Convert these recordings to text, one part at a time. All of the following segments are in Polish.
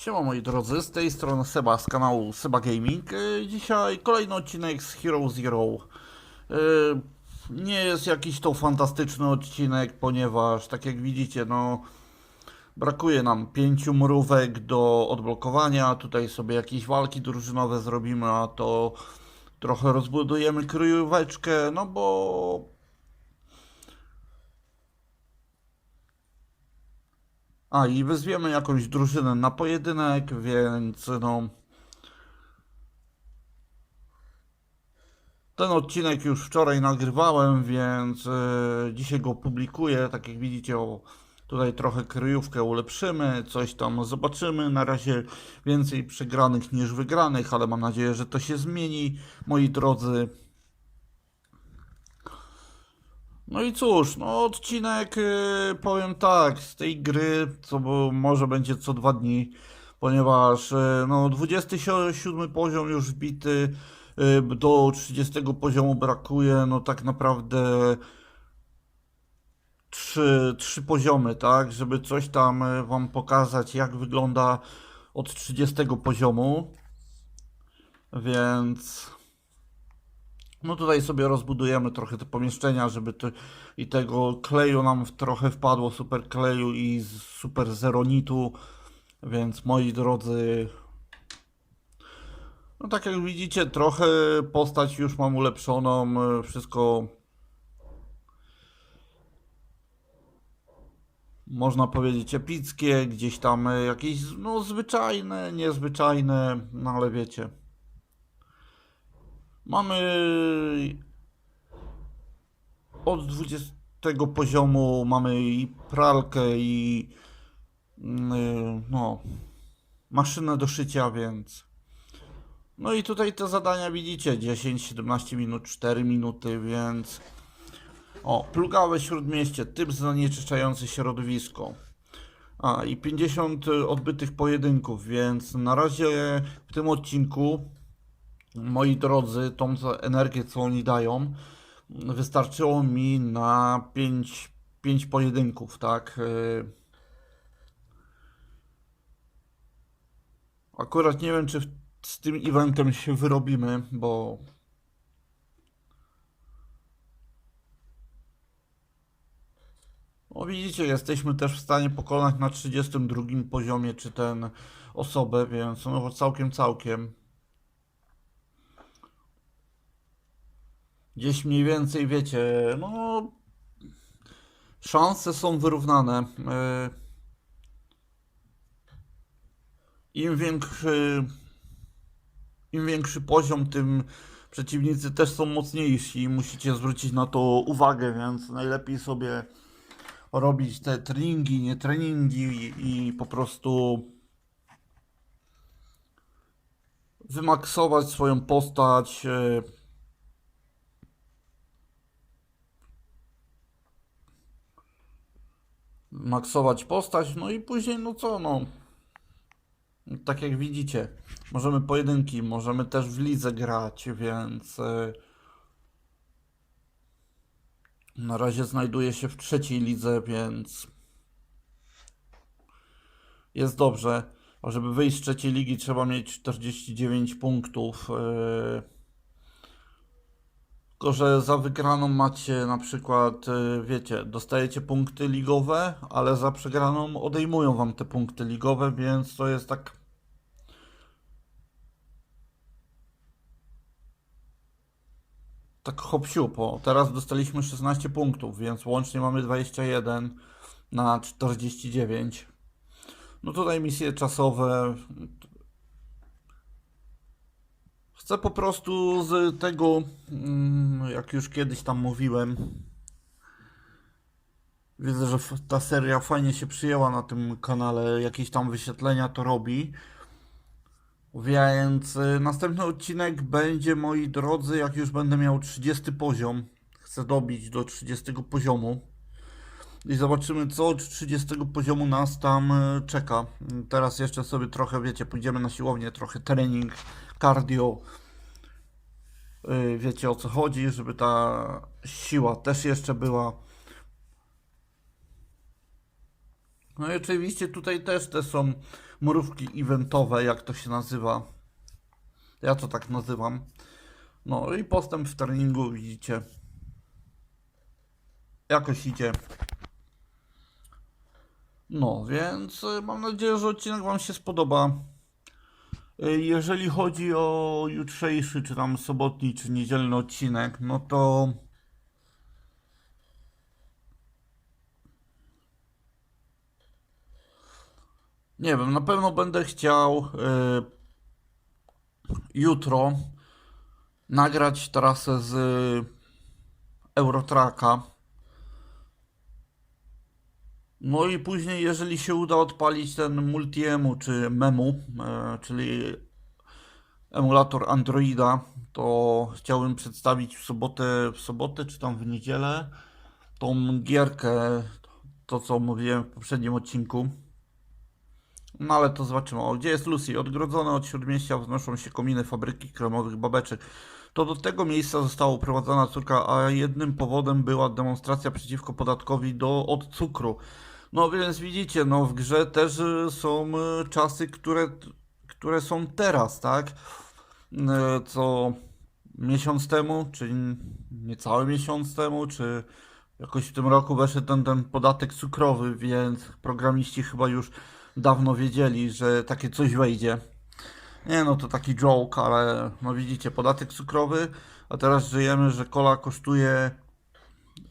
Siema moi drodzy, z tej strony Seba z kanału Seba Gaming. Y, Dzisiaj kolejny odcinek z Hero Zero. Y, Nie jest jakiś to fantastyczny odcinek, ponieważ tak jak widzicie, no brakuje nam pięciu mrówek do odblokowania. Tutaj sobie jakieś walki drużynowe zrobimy, a to trochę rozbudujemy kryjóweczkę, no bo A i wezwiemy jakąś drużynę na pojedynek, więc no. Ten odcinek już wczoraj nagrywałem, więc e, dzisiaj go publikuję. Tak jak widzicie, o, tutaj trochę kryjówkę ulepszymy, coś tam zobaczymy. Na razie więcej przegranych niż wygranych, ale mam nadzieję, że to się zmieni, moi drodzy. No i cóż, no odcinek y, powiem tak, z tej gry, co może będzie co dwa dni, ponieważ y, no 27 poziom już wbity, y, do 30 poziomu brakuje, no tak naprawdę trzy, trzy poziomy, tak, żeby coś tam wam pokazać, jak wygląda od 30 poziomu, więc... No tutaj sobie rozbudujemy trochę te pomieszczenia, żeby to i tego kleju nam trochę wpadło, super kleju i super zeronitu, więc moi drodzy, no tak jak widzicie, trochę postać już mam ulepszoną, y, wszystko można powiedzieć epickie, gdzieś tam y, jakieś no zwyczajne, niezwyczajne, no ale wiecie. Mamy od 20 poziomu mamy i pralkę i mm, no maszynę do szycia, więc no i tutaj te zadania widzicie 10, 17 minut, 4 minuty, więc o, plugałe śródmieście, typ zanieczyszczający środowisko. A, i 50 odbytych pojedynków, więc na razie w tym odcinku moi drodzy, tą energię, co oni dają, wystarczyło mi na 5, 5 pojedynków, tak? Y, Akurat nie wiem, czy z tym eventem się wyrobimy, bo no widzicie, jesteśmy też w stanie pokonać na 32 poziomie, czy ten osobę, więc no całkiem, całkiem. Gdzieś mniej więcej, wiecie, no szanse są wyrównane. E, Im większy, im większy poziom, tym przeciwnicy też są mocniejsi. Musicie zwrócić na to uwagę, więc najlepiej sobie robić te treningi, nie treningi i, i po prostu wymaksować swoją postać. Maksować postać, no i później, no co, no. Tak jak widzicie, możemy pojedynki, możemy też w lidze grać, więc e, na razie znajduję się w trzeciej lidze, więc jest dobrze. A żeby wyjść z trzeciej ligi trzeba mieć 49 punktów. Tylko, że za wygraną macie na przykład, y, wiecie, dostajecie punkty ligowe, ale za przegraną odejmują wam te punkty ligowe, więc to jest tak. Tak hop siup, o, teraz dostaliśmy 16 punktów, więc łącznie mamy 21 na 49. No tutaj misje czasowe. Chcę po prostu z tego, mm, jak już kiedyś tam mówiłem, widzę, że ta seria fajnie się przyjęła na tym kanale, jakieś tam wyświetlenia to robi. Więc y, następny odcinek będzie, moi drodzy, jak już będę miał 30 poziom. Chcę dobić do 30 poziomu. I zobaczymy, co od 30 poziomu nas tam y, czeka. Teraz jeszcze sobie trochę, wiecie, pójdziemy na siłownię, trochę trening, cardio. Y, Wiecie o co chodzi, żeby ta siła też jeszcze była. No i oczywiście tutaj też te są mrówki eventowe, jak to się nazywa. Ja to tak nazywam. No i postęp w treningu widzicie. Jakoś idzie. No, więc y, mam nadzieję, że odcinek Wam się spodoba. Y, Jeżeli chodzi o jutrzejszy, czy tam sobotni, czy niedzielny odcinek, no to nie wiem, na pewno będę chciał y, jutro nagrać trasę z Eurotraka. No i później, jeżeli się uda odpalić ten Multiemu czy Memu, e, czyli emulator Androida, to chciałbym przedstawić w sobotę, w sobotę czy tam w niedzielę tą gierkę, to co mówiłem w poprzednim odcinku. No ale to zobaczymy. O, gdzie jest Lucy? Odgrodzone od śródmieścia wznoszą się kominy fabryki kremowych babeczek. To do tego miejsca została uprowadzona córka, a jednym powodem była demonstracja przeciwko podatkowi do, od cukru. No więc widzicie, no w grze też y, są y, czasy, które, które są teraz, tak? Y, Co miesiąc temu, czy niecały miesiąc temu, czy jakoś w tym roku weszł ten, ten podatek cukrowy, więc programiści chyba już dawno wiedzieli, że takie coś wejdzie. Nie no, to taki joke, ale no widzicie, podatek cukrowy, a teraz żyjemy, że kola kosztuje,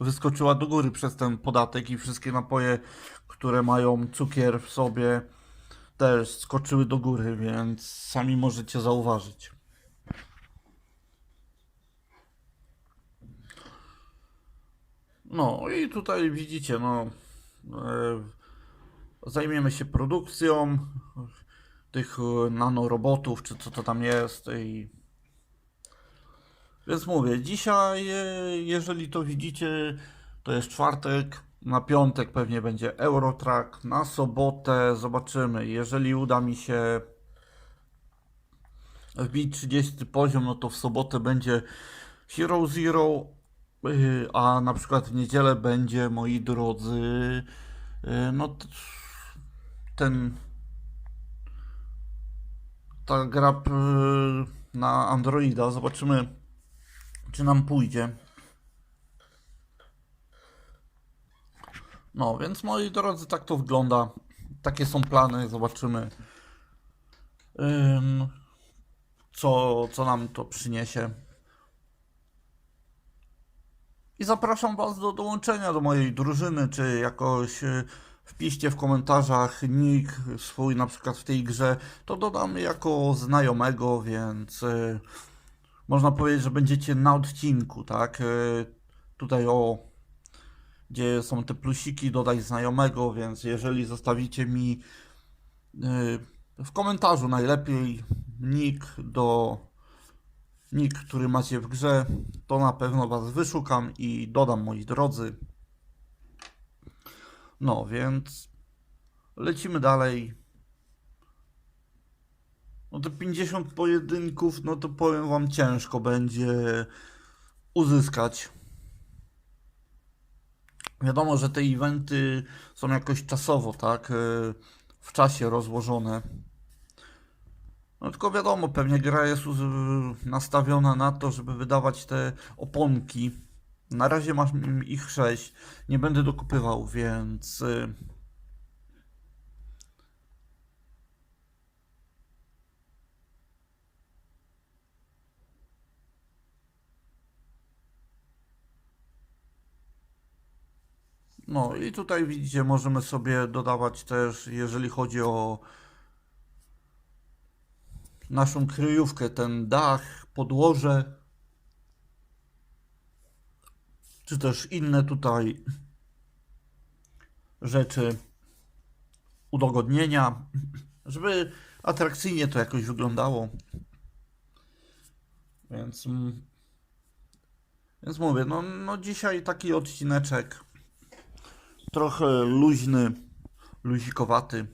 wyskoczyła do góry przez ten podatek i wszystkie napoje, które mają cukier w sobie, też skoczyły do góry, więc sami możecie zauważyć. No i tutaj widzicie, no e, zajmiemy się produkcją tych nanorobotów, czy co to tam jest i więc mówię, dzisiaj, e, jeżeli to widzicie, to jest czwartek, na piątek pewnie będzie Eurotrack, na sobotę zobaczymy, jeżeli uda mi się wbić 30 poziom, no to w sobotę będzie Hero Zero, yy, a na przykład w niedzielę będzie, moi drodzy, yy, no ten ta gra na Androida, zobaczymy czy nam pójdzie. No, więc moi drodzy, tak to wygląda. Takie są plany, zobaczymy. Ym, co, co nam to przyniesie. I zapraszam Was do dołączenia do mojej drużyny, czy jakoś y, wpiszcie w komentarzach nick swój na przykład w tej grze, to dodam jako znajomego, więc y, można powiedzieć, że będziecie na odcinku, tak? Y, Tutaj o, gdzie są te plusiki, dodaj znajomego, więc jeżeli zostawicie mi y, w komentarzu najlepiej nick do nick, który macie w grze, to na pewno Was wyszukam i dodam, moi drodzy. No, więc lecimy dalej. No te 50 pojedynków, no to powiem Wam, ciężko będzie uzyskać. Wiadomo, że te eventy są jakoś czasowo, tak? y, W czasie rozłożone. No tylko wiadomo, pewnie gra jest nastawiona na to, żeby wydawać te oponki. Na razie masz mm, ich 6. Nie będę dokupywał, więc. No i tutaj widzicie, możemy sobie dodawać też, jeżeli chodzi o naszą kryjówkę, ten dach, podłoże, czy też inne tutaj rzeczy, udogodnienia, żeby atrakcyjnie to jakoś wyglądało. Więc, mm, więc mówię, no, no dzisiaj taki odcineczek trochę luźny, luzikowaty.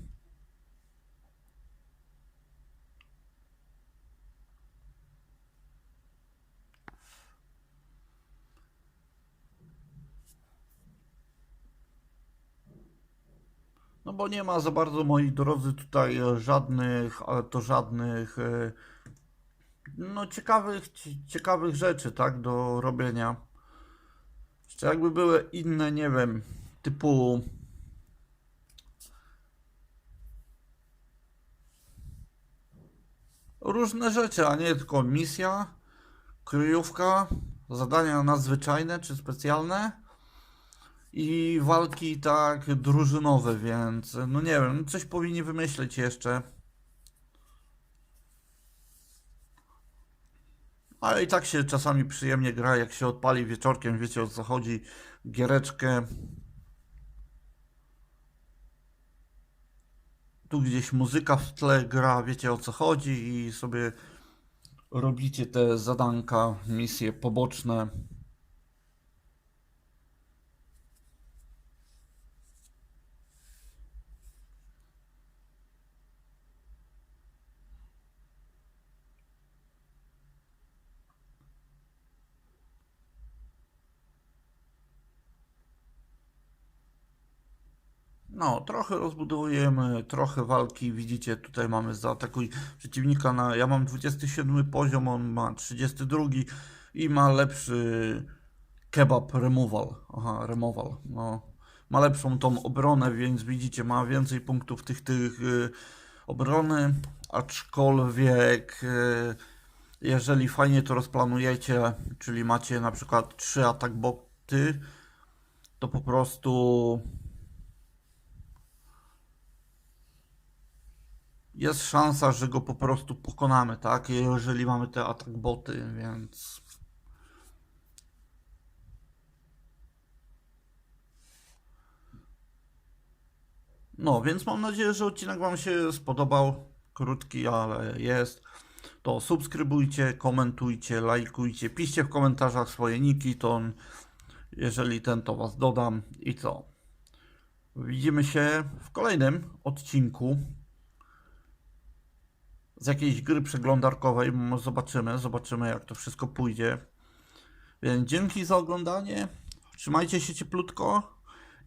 No bo nie ma za bardzo, moi drodzy, tutaj e, żadnych, ale to żadnych, e, no ciekawych, ci- ciekawych rzeczy, tak, do robienia. Jeszcze jakby były inne, nie wiem, typu różne rzeczy, a nie tylko misja, kryjówka, zadania nadzwyczajne czy specjalne i walki tak drużynowe, więc no nie wiem, coś powinni wymyślić jeszcze. Ale i tak się czasami przyjemnie gra, jak się odpali wieczorkiem, wiecie o co chodzi, giereczkę. Tu gdzieś muzyka w tle gra, wiecie o co chodzi i sobie robicie te zadanka, misje poboczne. No, trochę rozbudowujemy, trochę walki. Widzicie, tutaj mamy zaatakuj przeciwnika na. Ja mam 27 poziom, on ma 32 i ma lepszy kebab removal. Aha, removal. No, ma lepszą tą obronę, więc widzicie, ma więcej punktów tych, tych y, obrony, aczkolwiek y, jeżeli fajnie to rozplanujecie, czyli macie na przykład 3 atak boty, to po prostu jest szansa, że go po prostu pokonamy, tak? Jeżeli mamy te atak boty, więc. No, więc mam nadzieję, że odcinek Wam się spodobał. Krótki, ale jest. To subskrybujcie, komentujcie, lajkujcie, piszcie w komentarzach swoje niki, to jeżeli ten, to Was dodam i co? Widzimy się w kolejnym odcinku z jakiejś gry przeglądarkowej. Zobaczymy, zobaczymy jak to wszystko pójdzie. Więc dzięki za oglądanie. Trzymajcie się cieplutko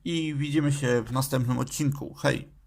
i widzimy się w następnym odcinku. Hej!